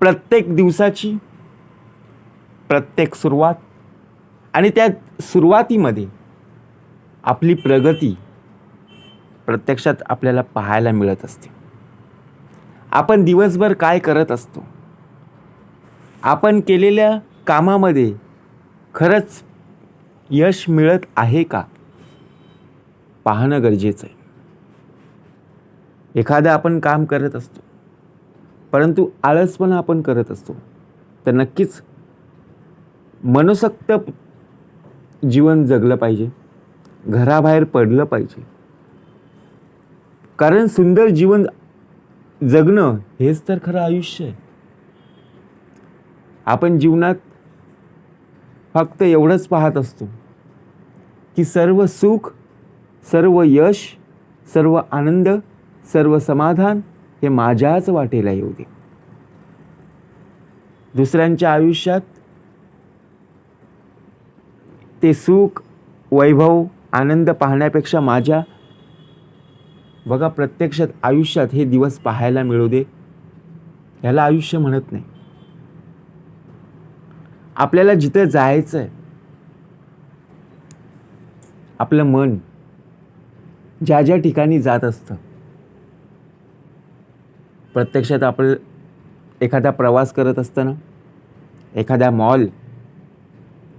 प्रत्येक दिवसाची प्रत्येक सुरुवात आणि त्या सुरुवातीमध्ये आपली प्रगती प्रत्यक्षात आपल्याला पाहायला मिळत असते. आपण दिवसभर काय करत असतो? आपण केलेल्या कामामध्ये खरंच यश मिळत आहे का? पाहणं गरजेचं आहे. एखादं आपण काम करत असतो. परंतु आळसपणा आपण करत असतो. तर नक्कीच मनसक्त जीवन जगलं पाहिजे. घराबाहेर पडलं पाहिजे. कारण सुंदर जीवन जगणं हेच तर खरं आयुष्य आहे. आपण जीवनात फक्त एवढंच पाहत असतो की सर्व सुख सर्व यश सर्व आनंद सर्व समाधान हे माझ्याच वाटेला येऊ दे. दुसऱ्यांच्या आयुष्यात ते सुख वैभव आनंद पाहण्यापेक्षा माझ्या बघा प्रत्यक्षात आयुष्यात हे दिवस पाहायला मिळू दे ह्याला आयुष्य म्हणत नाही. आपल्याला जिथं जायचं आहे आपलं मन ज्या ज्या ठिकाणी जात असतं प्रत्यक्षात आपण एखादा प्रवास करत असताना एखाद्या मॉल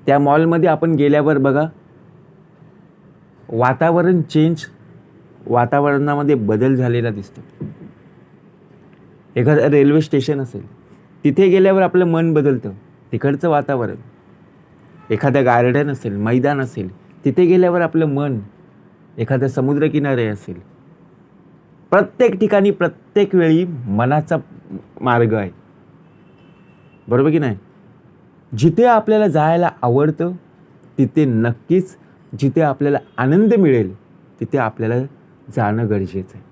त्या मॉलमध्ये आपण गेल्यावर बघा वातावरण चेंज वातावरणामध्ये बदल झालेला दिसतो. एखादं रेल्वे स्टेशन असेल तिथे गेल्यावर आपलं मन बदलतं तिकडचं वातावरण. एखादं गार्डन असेल मैदान असेल तिथे गेल्यावर आपलं मन एखादं समुद्रकिनारे असेल प्रत्येक ठिकाणी प्रत्येक वेळी मनाचा मार्ग आहे. बरोबर की नाही? जिथे आपल्याला जायला आवडतं तिथे नक्कीच जिथे आपल्याला आनंद मिळेल तिथे आपल्याला जाणं गरजेचं आहे.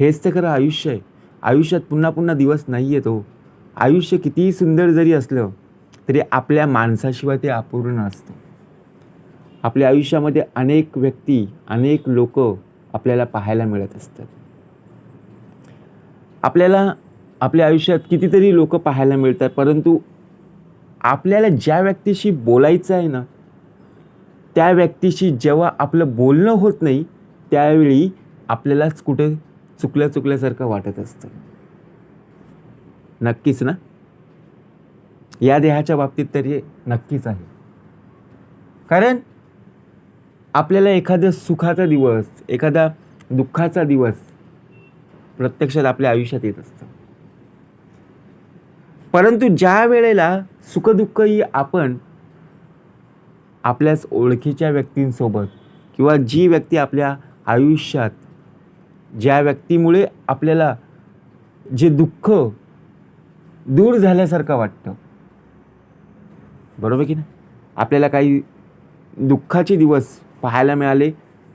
हेच तर खरं आयुष्य आहे. आयुष्यात पुन्हा पुन्हा दिवस नाही येतो आयुष्य कितीही सुंदर जरी असलं तरी आपल्या माणसाशिवाय ते अपूर्ण असतं आपल्या आयुष्यामध्ये अनेक व्यक्ती अनेक लोक आपल्याला पाहायला मिळत असतात. आपल्याला आपल्या आयुष्यात कितीतरी लोक पाहायला मिळतात परंतु आपल्याला ज्या व्यक्तीशी बोलायचं आहे ना त्या व्यक्तीशी जेव्हा आपलं बोलणं होत नाही त्यावेळी आपल्यालाच कुठे चुकल्या चुकल्यासारखं वाटत असतं. नक्कीच ना? या देहाच्या बाबतीत तरी नक्कीच आहे. कारण आपल्याला एखादा सुखाचा दिवस एखादा दुःखाचा दिवस प्रत्यक्षात आपल्या आयुष्यात येत असतं. परंतु ज्या वेळेला सुखदुःख ही आपण आपल्याच ओळखीच्या व्यक्तींसोबत किंवा जी व्यक्ती आपल्या आयुष्यात ज्या व्यक्तीमुळे आपल्याला जे दुःख दूर झाल्यासारखं वाटतं. बरोबर की नाही? आपल्याला काही दुःखाचे दिवस पाहायला मिळाले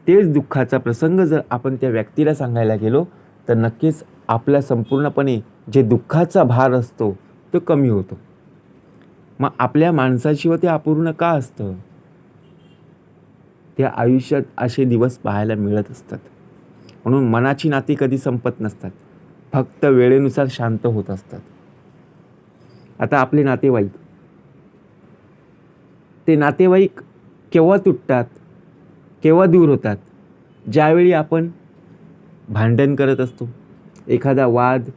तेच दुःखाचा प्रसंग जर आपण त्या व्यक्तीला सांगायला गेलो तर नक्कीच आपल्या संपूर्णपणे जे दुःखाचा भार असतो तो कमी होतो. मग आपल्या माणसाशिवाय ते अपूर्ण का असतं? त्या आयुष्यात असे दिवस पाहायला मिळत असतात. म्हणून मनाची नाती कधी संपत नसतात. फक्त वेळेनुसार शांत होत असतात. आता आपले नातेवाईक. ते नातेवाईक केव्हा तुटतात? केव्हा दूर होतात? ज्यावेळी आपण भांडण करत असतो. एखादा वाद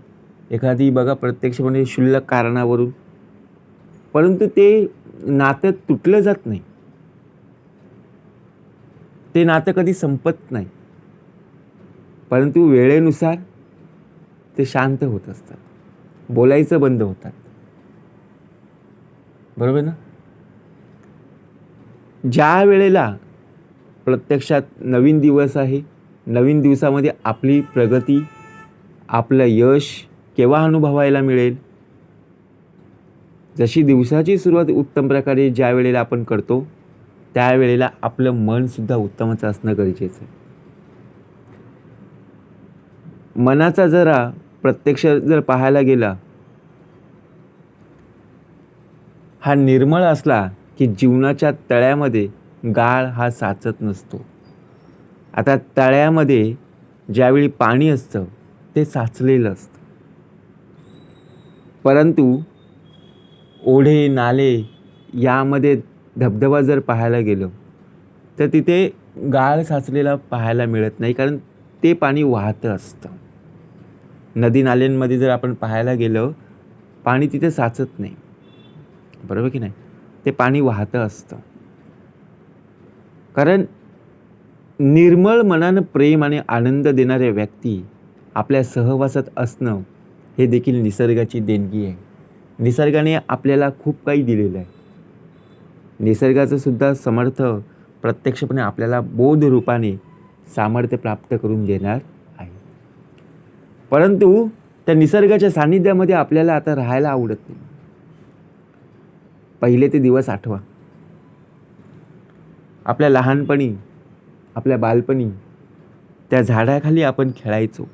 एखादी बघा प्रत्यक्षपणे म्हणजे क्षुल्लक कारणावरून. परंतु ते नातं तुटलं जात नाही. ते नातं कधी संपत नाही. परंतु वेळेनुसार ते शांत होत असतात. बोलायचं बंद होतात. बरोबर ना? ज्या वेळेला प्रत्यक्षात नवीन दिवस आहे नवीन दिवसामध्ये आपली प्रगती आपलं यश केव्हा अनुभवायला मिळेल? जशी दिवसाची सुरुवात उत्तम प्रकारे ज्या वेळेला आपण करतो त्यावेळेला आपलं मनसुद्धा उत्तमच असणं गरजेचं आहे. मनाचा जरा प्रत्यक्ष जर पाहायला गेला हा निर्मळ असला की जीवनाच्या तळ्यामध्ये गाळ हा साचत नसतो. आता तळ्यामध्ये ज्यावेळी पाणी असतं ते साचलेलं असतं. परंतु ओढे नाले यामध्ये धबधबा जर पाहायला गेलो तर तिथे गाळ साचलेला पाहायला मिळत नाही कारण ते पाणी वाहतं असतं. नदी नाल्यांमध्ये जर आपण पाहायला गेलं पाणी तिथे साचत नाही. बरोबर की नाही? ते पाणी वाहतं असतं. कारण निर्मळ मनानं प्रेम आणि आनंद देणाऱ्या व्यक्ती आपल्या सहवासात असणं हे देखील निसर्गाची देणगी आहे. निसर्गाने आपल्याला खूप काही दिलेलं आहे. निसर्गाचं सुद्धा समर्थ प्रत्यक्षपणे आपल्याला बोध रूपाने सामर्थ्य प्राप्त करून देणार आहे. परंतु त्या निसर्गाच्या सान्निध्यामध्ये आपल्याला आता राहायला आवडत नाही. पहिले ते दिवस आठवा. आपल्या लहानपणी आपल्या बालपणी त्या झाडाखाली आपण खेळायचो.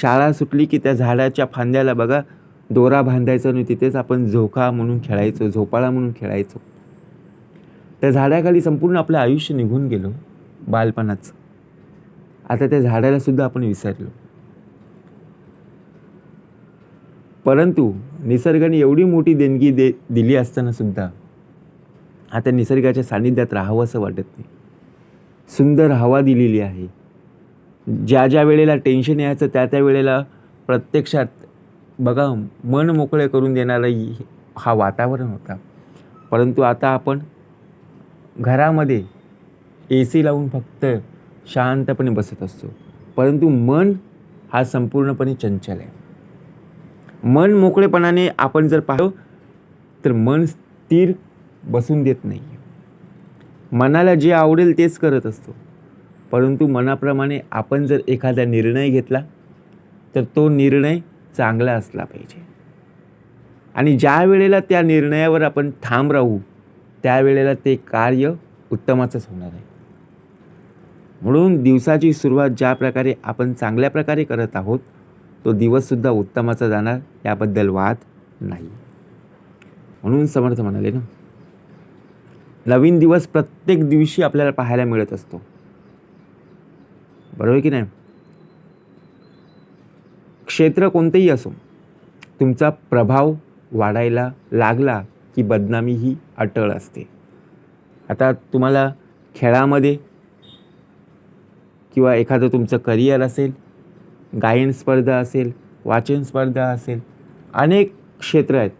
शाळा सुटली की त्या झाडाच्या फांद्याला बघा दोरा बांधायचा आणि तिथेच आपण झोका म्हणून खेळायचो झोपाळा म्हणून खेळायचो. त्या झाडाखाली संपूर्ण आपलं आयुष्य निघून गेलो बालपणाचं. आता त्या झाडाला सुद्धा आपण विसरलो. परंतु निसर्गाने एवढी मोठी देणगी दे दिली असताना सुद्धा आता निसर्गाच्या सान्निध्यात राहावं असं वाटत नाही. सुंदर हवा दिलेली आहे. ज्या ज्या वेळेला टेन्शन यायचं त्या त्या वेळेला प्रत्यक्षात बघा मन मोकळे करून देणारा हा वातावरण होता. परंतु आता आपण घरामध्ये ए सी लावून फक्त शांतपणे बसत असतो. परंतु मन हा संपूर्णपणे चंचल आहे. मन मोकळेपणाने आपण जर पाहिलं तर मन स्थिर बसून देत नाही मनाला जे आवडेल तेच करत असतो. परंतु मनाप्रमाणे आपण जर एखादा निर्णय घेतला तर तो निर्णय चांगला असला पाहिजे. आणि ज्या वेळेला त्या निर्णयावर आपण ठाम राहू त्यावेळेला ते कार्य उत्तमाचंच होणार आहे. म्हणून दिवसाची सुरुवात ज्या प्रकारे आपण चांगल्या प्रकारे करत आहोत तो दिवससुद्धा उत्तमाचा जाणार याबद्दल वाद नाही. म्हणून समर्थ म्हणाले ना? नवीन दिवस प्रत्येक दिवशी आपल्याला पाहायला मिळत असतो. बरोबर की नाही? क्षेत्र कोणतेही असो तुमचा प्रभाव वाढायला लागला की बदनामी ही अटळ असते. आता तुम्हाला खेळामध्ये किंवा एखादं तुमचं करिअर असेल गायन स्पर्धा असेल वाचन स्पर्धा असेल अनेक क्षेत्र आहेत.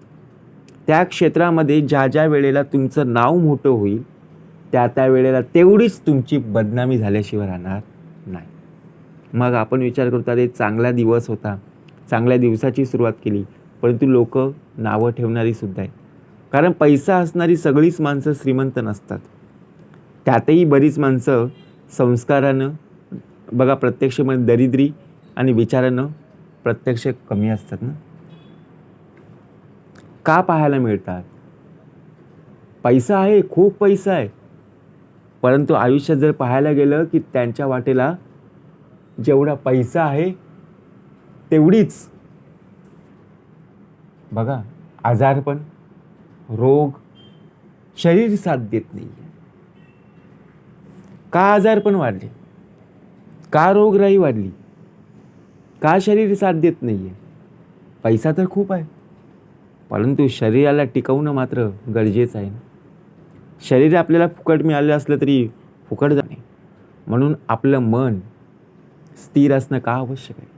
त्या क्षेत्रामध्ये ज्या ज्या वेळेला तुमचं नाव मोठं होईल त्या त्या वेळेला तेवढीच तुमची बदनामी झाल्याशिवाय राहणार नाही. मग आपण विचार करतो अरे चांगला दिवस होता चांगल्या दिवसाची सुरुवात केली परंतु लोक नावं ठेवणारी सुद्धा आहेत. कारण पैसा असणारी सगळीच माणसं श्रीमंत नसतात. त्यातही बरीच माणसं संस्कारानं बघा प्रत्यक्षमध्ये म्हणजे दरिद्री आणि विचारानं प्रत्यक्ष कमी असतात ना. का पाहायला मिळतात? पैसा आहे खूप पैसा आहे. परंतु आयुष्यात जर पाहायला गेलं की त्यांच्या वाटेला जेवढा पैसा आहे तेवढीच. बघा आजारपण रोग शरीर साथ देत नाही का आजारपण वाढले? का रोगराई वाढली? का शरीर साथ देत नाही आहे पैसा तर खूप आहे. परंतु शरीराला टिकवणं मात्र गरजेचं आहे. शरीर आपल्याला फुकट मिळालं असलं तरी फुकट जाणे. म्हणून आपलं मन स्थिर असणं का आवश्यक आहे?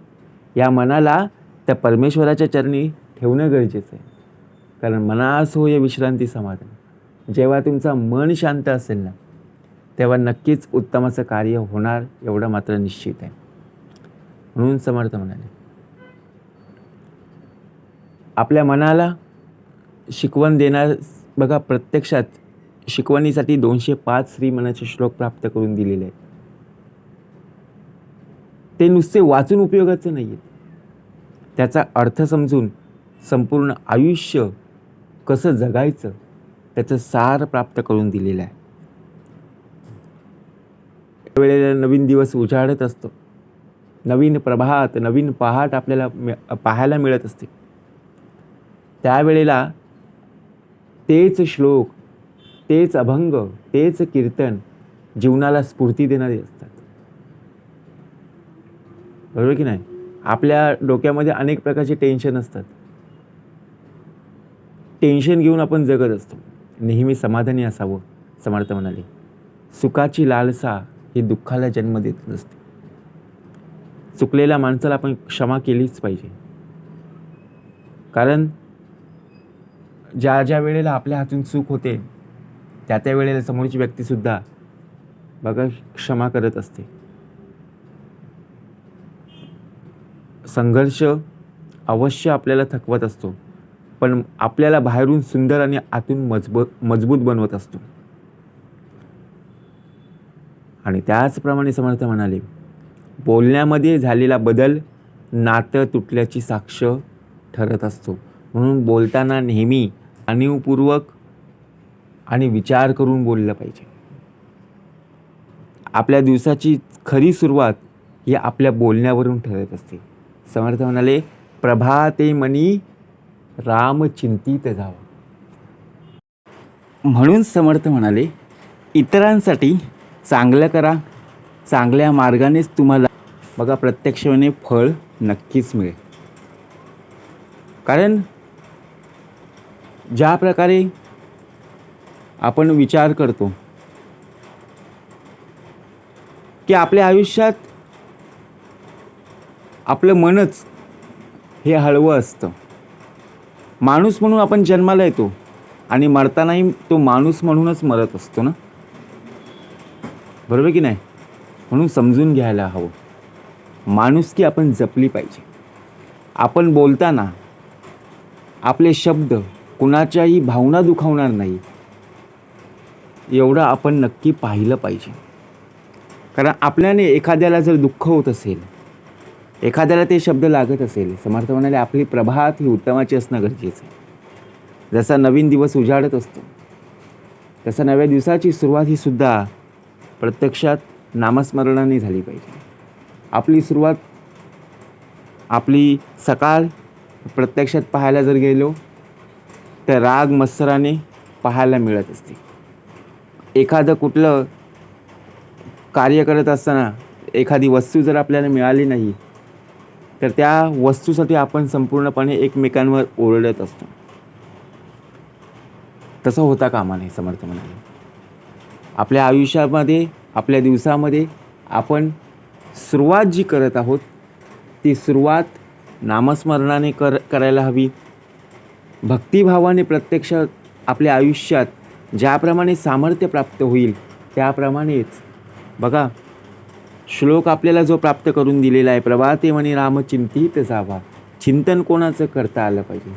या मनाला त्या परमेश्वराच्या चरणी ठेवणं गरजेचं आहे. कारण मनास होय विश्रांती समाधान. जेव्हा तुमचं मन शांत असेल ना तेव्हा नक्कीच उत्तमाचं कार्य होणार एवढं मात्र निश्चित आहे. म्हणून समर्थ म्हणाले. आपल्या मनाला शिकवण देणार बघा प्रत्यक्षात शिकवणीसाठी दोनशे पाच श्रीमनाचे श्लोक प्राप्त करून दिलेले आहेत. ते नुसते वाचून उपयोगाचं नाही आहेत त्याचा अर्थ समजून संपूर्ण आयुष्य कसं जगायचं त्याचं सार प्राप्त करून दिलेलं आहे. वेळेला नवीन दिवस उजाडत असतो. नवीन प्रभात नवीन पहाट आपल्याला पाहायला मिळत असते. त्यावेळेला तेच श्लोक तेच अभंग तेच कीर्तन जीवनाला स्फूर्ती देणारे असतात. बरोबर की नाही? आपल्या डोक्यामध्ये अनेक प्रकारचे टेन्शन असतात. टेन्शन घेऊन आपण जगत असतो. नेहमी समाधानी असावं समर्थ म्हणाले. सुखाची लालसा ही दुःखाला जन्म देत नसते. चुकलेल्या माणसाला आपण क्षमा केलीच पाहिजे. कारण ज्या ज्या वेळेला आपल्या हातून चूक होते त्या त्या वेळेला समोरची व्यक्तीसुद्धा बघा क्षमा करत असते. संघर्ष अवश्य आपल्याला थकवत असतो पण आपल्याला बाहेरून सुंदर आणि आतून मजबूत मजबूत बनवत असतो. आणि त्याचप्रमाणे समर्थ म्हणाले बोलण्यामध्ये झालेला बदल नातं तुटल्याची साक्ष ठरत असतो. म्हणून बोलताना नेहमी जाणीवपूर्वक आणि विचार करून बोललं पाहिजे. आपल्या दिवसाची खरी सुरुवात ही आपल्या बोलण्यावरून ठरत असते. समर्थ म्हणाले प्रभाते मनी राम चिंतित जावं म्हणून समर्थ म्हणाले इतरांसाठी चांगलं करा चांगल्या मार्गानेच तुम्हाला बघा प्रत्यक्षपणे फळ नक्कीच मिळेल. कारण ज्या प्रकारे आपण विचार करतो की आपल्या आयुष्यात आपलं मनच हे हळवं असतं. माणूस म्हणून आपण जन्माला येतो आणि मरतानाही तो माणूस म्हणूनच मरत असतो ना? बरोबर की नाही? म्हणून समजून घ्यायला हवं. माणुसकी आपण जपली पाहिजे. आपण बोलताना आपले शब्द कुणाच्याही भावना दुखावणार नाही. एवढं आपण नक्की पाहिलं पाहिजे. कारण आपल्याने एखाद्याला जर दुःख होत असेल एखाद्याला ते शब्द लागत असेल समर्थ म्हणाले आपली प्रभात ही उत्तमाची असणं गरजेचं आहे. जसा नवीन दिवस उजाडत असतो तसा नव्या दिवसाची सुरुवात ही सुद्धा प्रत्यक्षात नामस्मरणाने झाली पाहिजे. आपली सुरुवात आपली सकाळ प्रत्यक्षात पाहायला जर गेलो तर राग मत्सराने पाहायला मिळत असते. एखादं कुठलं कार्य करत असताना एखादी वस्तू जर आपल्याला मिळाली नाही तर त्या वस्तूसाठी आपण संपूर्णपणे एकमेकांवर ओरडत असतो. तसं होता कामा नाही समर्थ म्हणाले. आपल्या आयुष्यामध्ये आपल्या दिवसामध्ये आपण सुरुवात जी करत आहोत ती सुरुवात नामस्मरणाने कर करायला हवी. भक्तिभावाने प्रत्यक्ष आपल्या आयुष्यात ज्याप्रमाणे सामर्थ्य प्राप्त होईल त्याप्रमाणेच. बघा श्लोक आपल्याला जो प्राप्त करून दिलेला आहे प्रभाते म्हणे रामचिंतीत जावा. चिंतन कोणाचं करता आलं पाहिजे?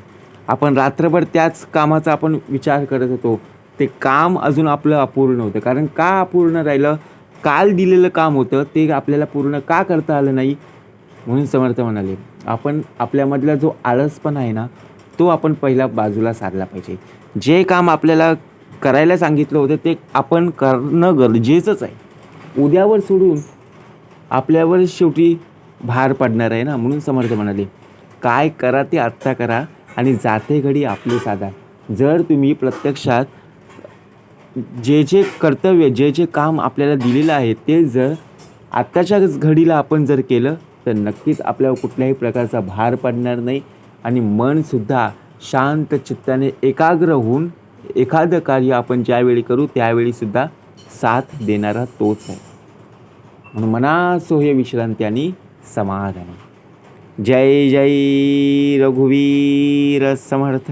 आपण रात्रभर त्याच कामाचा आपण विचार करत होतो. ते काम अजून आपलं अपूर्ण होतं. कारण का अपूर्ण राहिलं? काल दिलेलं काम होतं ते आपल्याला पूर्ण का करता आलं नाही? म्हणून समर्थ म्हणाले. आपण आपल्यामधला जो आळसपण आहे ना तो आपण पहिला बाजूला सारला पाहिजे. जे काम आपल्याला करायला सांगितलं होतं ते आपण करणं गरजेचंच आहे. उद्यावर सोडून आपल्यावर शेवटी भार पडणार आहे ना म्हणून समर्थ म्हणाले काय करा ते आत्ता करा आणि जाते घडी आपले साधा. जर तुम्ही प्रत्यक्षात जे जे कर्तव्य जे जे काम आपल्याला दिलेलं आहे ते जर आत्ताच्याच घडीला आपण जर केलं तर नक्कीच आपल्यावर कुठल्याही प्रकारचा भार पडणार नाही आणि मनसुद्धा शांत चित्ताने एकाग्र होऊन एखादं कार्य आपण ज्यावेळी करू त्यावेळीसुद्धा साथ देणारा तोच आहे. म्हणून मनासो हे विश्रांती आणि समाधान. जय जय रघुवीर समर्थ.